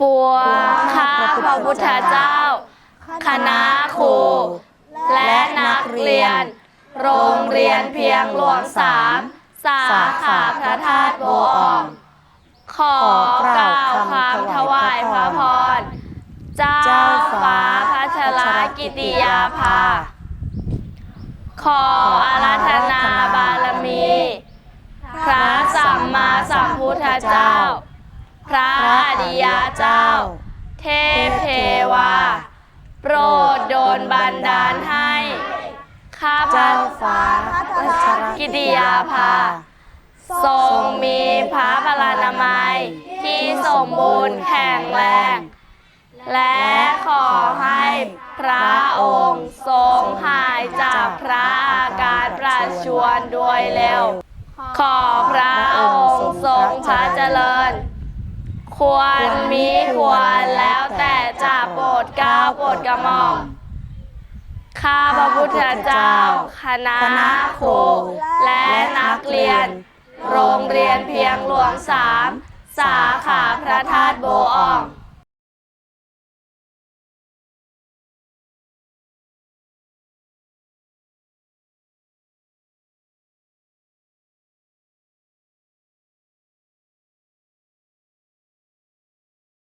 ปวงข้าพระพุทธเจ้า คณะครู และนักเรียน โรงเรียนเพียงหลวงสามสาขาพระธาตุโบอ่องขอกล่าวคำถวายพระพร เจ้าฟ้าพัชรกิติยาภา ขออาราธนาบารมี พระสัมมาสัมพุทธเจ้า ระอริยเจ้า เทพเทวา โปรดโดนบันดาลให้ ข้าพเจ้าเจ้าฟ้าพัชรกิติยาภา ทรงมีพระพลานามัยที่สมบูรณ์แข็งแรง และขอให้พระองค์ทรงหายจากพระอาการประชวรโดยเร็ว ขอพระองค์ทรงพระเจริญ ควรมีควรแล้วแต่จะโปรดเกล้าโปรดกระหม่อมข้าพระพุทธเจ้า คณะครูและนักเรียน โรงเรียนเพียงหลวงสาม สาขาพระธาตุโบอ่อง